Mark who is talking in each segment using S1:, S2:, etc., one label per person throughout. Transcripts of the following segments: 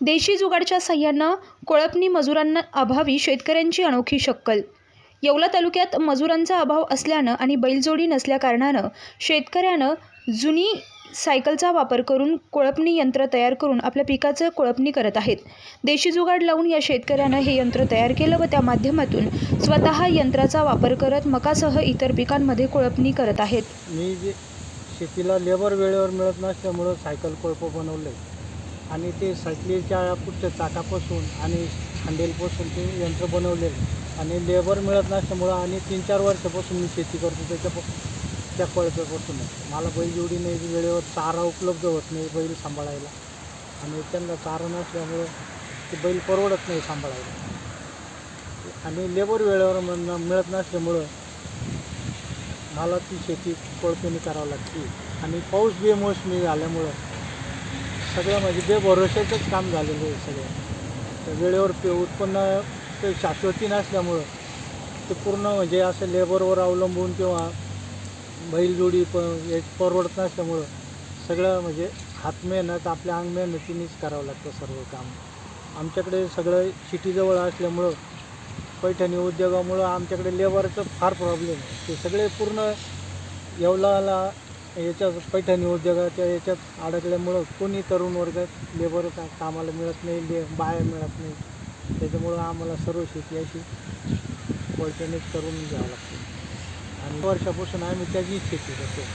S1: देशी जुगाडच्या सहाय्यानं कोळपणी मजुरांना अभावी शेतकऱ्यांची अनोखी शक्कल. येवला तालुक्यात मजुरांचा अभाव असल्यानं आणि बैलजोडी नसल्याकारणानं शेतकऱ्यानं जुनी सायकलचा वापर करून कोळपणी यंत्र तयार करून आपल्या पिकाचं कोळपणी करत आहेत. देशी जुगाड लावून या शेतकऱ्यानं हे यंत्र तयार केलं व त्या माध्यमातून स्वतः यंत्राचा वापर करत मकासह इतर पिकांमध्ये कोळपणी करत आहेत.
S2: मी जे शेतीला लेबर वेळेवर मिळत नसल्यामुळं सायकल कोळप बनवलं आणि ते सायकलीच्या पुढच्या चाकापासून आणि हँडेलपासून ते यंत्र बनवलेलं आणि लेबर मिळत नसल्यामुळं आणि तीन चार वर्षापासून मी शेती करतो त्याच्यापासून त्या कळप्यापासून मला बैल जोडी नाही वेळेवर चारा उपलब्ध होत नाही बैल सांभाळायला. आणि त्यांना चारा नसल्यामुळं ते बैल परवडत नाही सांभाळायला. आणि लेबर वेळेवर मिळत नसल्यामुळं मला ती शेती कोळपेनी करावं लागते. आणि पाऊस बेमोसमी झाल्यामुळं सगळं म्हणजे बेभरोशाचंच काम झालेलं आहे सगळं. तर वेळेवर पे उत्पन्न ते शाश्वती नसल्यामुळं ते पूर्ण म्हणजे असं लेबरवर अवलंबून किंवा बैलजोडी प हे परवडत नसल्यामुळं सगळं म्हणजे हात मेहनत आपल्या अंग मेहनतीनेच करावं लागतं सर्व काम. आमच्याकडे सगळं सिटीजवळ असल्यामुळं पैठणी उद्योगामुळं आमच्याकडे लेबरचं फार प्रॉब्लेम आहे. ते सगळे पूर्ण येवलाला याच्यात पैठणी उद्योगाच्या याच्यात अडकल्यामुळं कोणी तरुण वर्ग लेबर का कामाला मिळत नाही ले बाया मिळत नाही. त्याच्यामुळं आम्हाला सर्व शेती अशी पैठणीच करून घ्यावं लागते. आणि वर्षापासून आम्ही त्याचीच शेती करतो.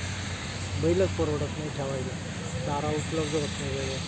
S2: बैलच परवडत नाही ठेवायला. चारा उपलब्ध होत नाही. वेळेवर